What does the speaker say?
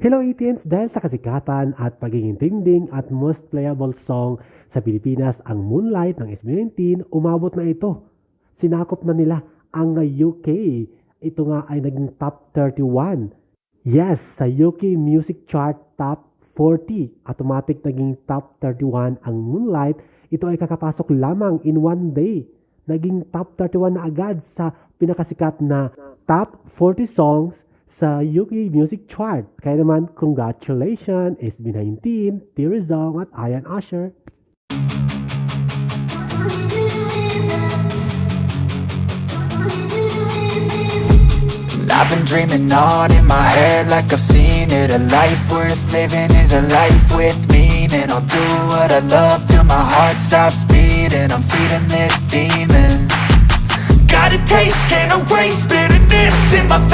Hello ATNs! Dahil sa kasikatan at pagiging trending at most playable song sa Pilipinas ang Moonlight ng SB19, umabot na ito. Sinakop na nila ang UK. Ito nga ay naging top 31. Yes, sa UK Music Chart top 40. Automatic naging top 31 ang Moonlight. Ito ay kakapasok lamang in one day. Naging top 31 na agad sa pinakasikat na top 40 songs sa UK Music Chart. Kaya naman, congratulations SB19, Tirizong at Ian Usher. I've been dreaming on in my head like I've seen it A life worth living is a life with meaning I'll do what I love till my heart stops beating I'm feeding this demon Got a taste, can't erase bitterness in my face